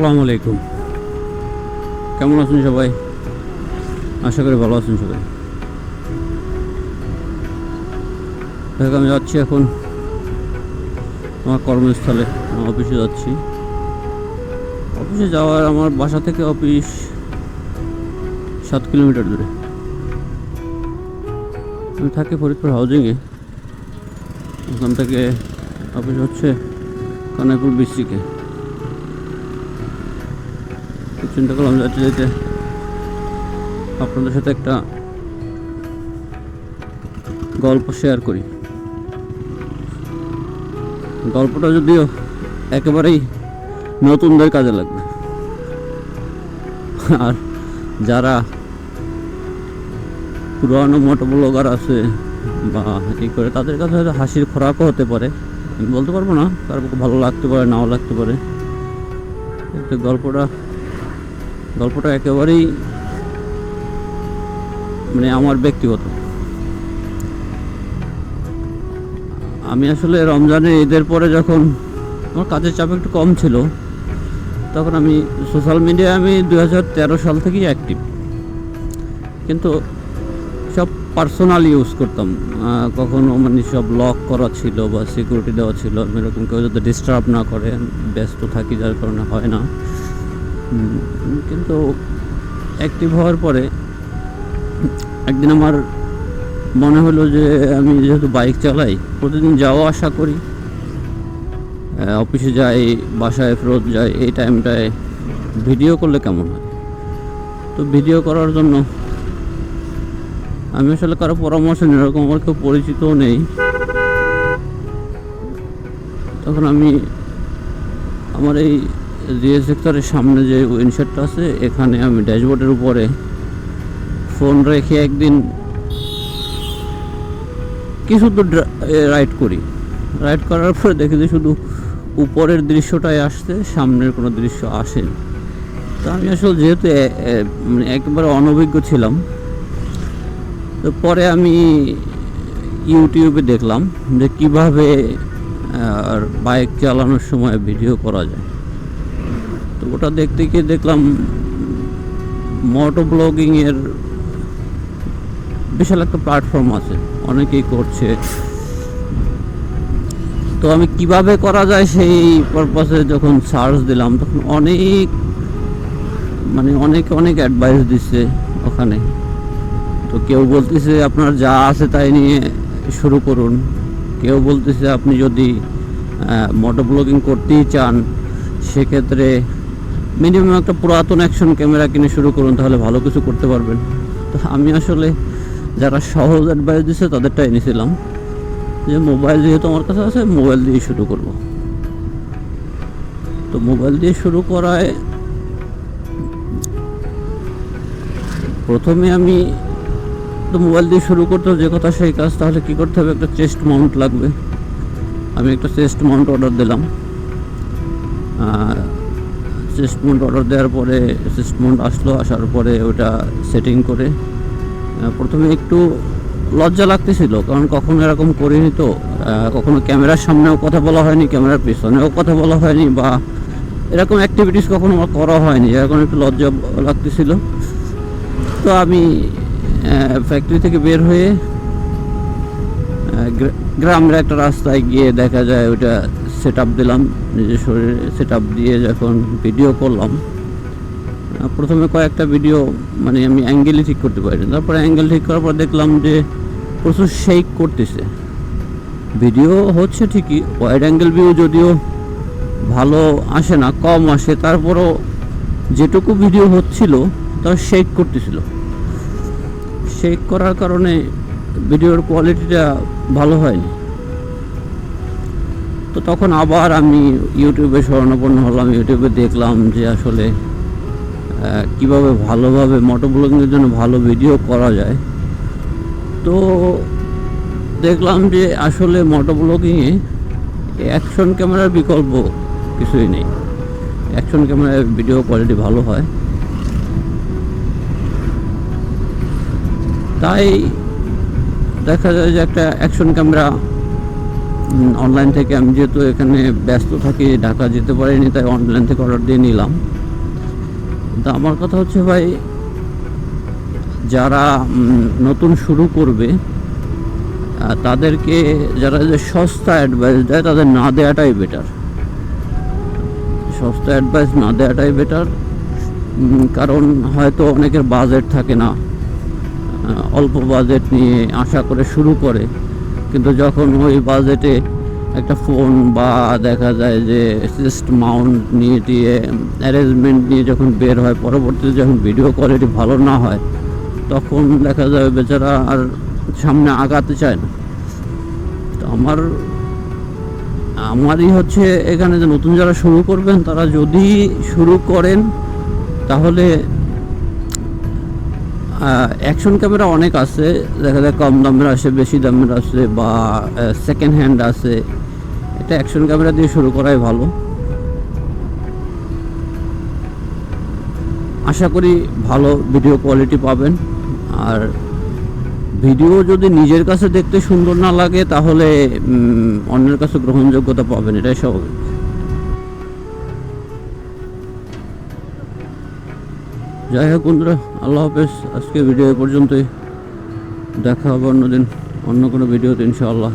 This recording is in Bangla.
আসসালামু আলাইকুম। কেমন আছেন সবাই? আশা করি ভালো আছেন সবাই। দেখ, আমি যাচ্ছি এখন আমার কর্মস্থলে অফিসে যাচ্ছি। অফিসে যাওয়ার আমার বাসা থেকে অফিস সাত কিলোমিটার দূরে। আমি থাকি ফরিদপুর হাউজিংয়ে ওখান থেকে অফিস হচ্ছে কানাইপুর তো চিন্তা করলাম যাতে যেতে আপনাদের সাথে একটা গল্প শেয়ার করি। গল্পটা যদিও একেবারেই নতুনদের কাজে লাগবে। আর যারা পুরানো মোটো ব্লগার আছে বা ই করে, তাদের কাছে হয়তো হাসির খোরাকও হতে পারে। আমি বলতে পারব না, কারও ভালো লাগতে পারে, নাও লাগতে পারে। গল্পটা গল্পটা একেবারেই মানে আমার ব্যক্তিগত। আমি আসলে রমজানের ঈদের পরে যখন আমার কাজের চাপ একটু কম ছিল, তখন আমি সোশ্যাল মিডিয়ায় আমি দু হাজার তেরো সাল থেকেই অ্যাক্টিভ কিন্তু সব পার্সোনাল ইউজ করতাম। কখনো মানে সব লক করা ছিল বা সিকিউরিটি দেওয়া ছিল। এরকম কেউ যাতে ডিস্টার্ব না করে, ব্যস্ত থাকি যার কারণে হয় না। কিন্তু অ্যাক্টিভ হওয়ার পরে একদিন আমার মনে হলো যে আমি যেহেতু বাইক চালাই, প্রতিদিন যাওয়া আসা করি অফিসে যাই, বাসায় ফেরত যাই, এই টাইমটায় ভিডিও করলে কেমন হয়? তো ভিডিও করার জন্য আমি আসলে কারও পরামর্শ নিই, এরকম আমার কেউ পরিচিতও নেই। তখন আমি আমার এই জিএস সেক্টরের সামনে যে উইনশেডটা আছে, এখানে আমি ড্যাশবোর্ডের উপরে ফোন রেখে একদিন কিছু দূর রাইড করি। রাইড করার পরে দেখি যে শুধু উপরের দৃশ্যটাই আসছে, সামনের কোনো দৃশ্য আসেনি। তো আমি আসলে যেহেতু মানে একেবারে অনভিজ্ঞ ছিলাম, তো পরে আমি ইউটিউবে দেখলাম যে কীভাবে বাইক চালানোর সময় ভিডিও করা যায়। তো ওটা দেখতে গিয়ে দেখলাম মোটো ব্লগিংয়ের বিশাল একটা প্ল্যাটফর্ম আছে, অনেকেই করছে। তো আমি কীভাবে করা যায় সেই পারপাসে যখন সার্চ দিলাম, তখন অনেক মানে অনেক অনেক অ্যাডভাইস দিচ্ছে ওখানে। তো কেউ বলতেছে, আপনার যা আছে তাই নিয়ে শুরু করুন। কেউ বলতেছে, আপনি যদি মোটো ব্লগিং করতেই চান, সেক্ষেত্রে মিনিমাম একটা পুরাতন অ্যাকশন ক্যামেরা কিনে শুরু করুন, তাহলে ভালো কিছু করতে পারবেন। তো আমি আসলে যারা সহজ অ্যাডভাইস দিচ্ছে তাদেরটা এনেছিলাম। যে মোবাইল যেহেতু আমার কাছে আছে মোবাইল দিয়ে শুরু করব। তো মোবাইল দিয়ে শুরু করায় প্রথমে আমি তো মোবাইল দিয়ে শুরু করতে যে কথা, সেই কাজ, তাহলে কী করতে হবে? একটা চেস্ট মাউন্ট লাগবে। আমি একটা চেস্ট মাউন্ট অর্ডার দিলাম। মাউন্ট অর্ডার দেওয়ার পরে মাউন্ট আসলো, আসার পরে ওটা সেটিং করে প্রথমে একটু লজ্জা লাগতেছিল, কারণ কখনো এরকম করিনি তো কখনো ক্যামেরার সামনেও কথা বলা হয়নি, ক্যামেরার পিছনেও কথা বলা হয়নি, বা এরকম অ্যাক্টিভিটিস কখনো আমার করা হয়নি, এরকম একটু লজ্জা লাগতেছিল। তো আমি ফ্যাক্টরি থেকে বের হয়ে গ্রামের একটা রাস্তায় গিয়ে দেখা যায় ওটা সেট দিলাম, নিজের শরীরে সেট দিয়ে যখন ভিডিও করলাম প্রথমে কয়েকটা ভিডিও মানে আমি অ্যাঙ্গেলই ঠিক করতে পারিনি। তারপরে অ্যাঙ্গেল ঠিক করার পর দেখলাম যে প্রচুর শেক করতেছে। ভিডিও হচ্ছে ঠিকই ওয়াইড অ্যাঙ্গেল ভিউ যদিও ভালো আসে না, কম আসে, তারপরও যেটুকু ভিডিও হচ্ছিল তা শেক করতেছিল। শেক করার কারণে ভিডিওর কোয়ালিটিটা ভালো হয়নি। তো তখন আবার আমি ইউটিউবে শরণাপন্ন হলাম, ইউটিউবে দেখলাম যে আসলে কীভাবে ভালোভাবে মোটো ব্লগিংয়ের জন্য ভালো ভিডিও করা যায়। তো দেখলাম যে আসলে মোটো ব্লগিংয়ে অ্যাকশন ক্যামেরার বিকল্প কিছুই নেই। অ্যাকশন ক্যামেরায় ভিডিও কোয়ালিটি ভালো হয়। তাই দেখা যায় যে একটা অ্যাকশন ক্যামেরা অনলাইন থেকে আমি যেহেতু এখানে ব্যস্ত থাকি, ঢাকা যেতে পারিনি, তাই অনলাইন থেকে অর্ডার দিয়ে নিলাম। তা আমার কথা হচ্ছে ভাই, যারা নতুন শুরু করবে তাদেরকে যারা যে সস্তা অ্যাডভাইস দেয়, তাদের না দেওয়াটাই বেটার সস্তা অ্যাডভাইস না দেওয়াটাই বেটার কারণ হয়তো অনেকের বাজেট থাকে না। অল্প বাজেট নিয়ে আশা করে শুরু করে। কিন্তু যখন ওই বাজেটে একটা ফোন বা দেখা যায় যে সিস্ট মাউন্ট নিয়ে দিয়ে, অ্যারেঞ্জমেন্ট নিয়ে যখন বের হয়, পরবর্তীতে যখন ভিডিও কোয়ালিটি ভালো না হয়, তখন দেখা যাবে বেচারা আর সামনে আগাতে চায় না। তো আমার, আমারই হচ্ছে এখানে যে নতুন যারা শুরু করবেন, তারা যদি শুরু করেন, তাহলে অ্যাকশন ক্যামেরা অনেক আছে। দেখা যায় কম দামের আছে বেশি দামের আছে বা সেকেন্ড হ্যান্ড আছে। এটা অ্যাকশন ক্যামেরা দিয়ে শুরু করাই ভালো। আশা করি ভালো ভিডিও কোয়ালিটি পাবেন। আর ভিডিও যদি নিজের কাছে দেখতে সুন্দর না লাগে, তাহলে অন্যের কাছে গ্রহণযোগ্যতা পাবেন। এটাই স্বাভাবিক। যাই হোক বন্ধুরা, আল্লাহ হাফেজ। আজকে ভিডিও পর্যন্তই। দেখা হবে অন্যদিন, অন্য কোনো ভিডিওতে ইনশাআল্লাহ।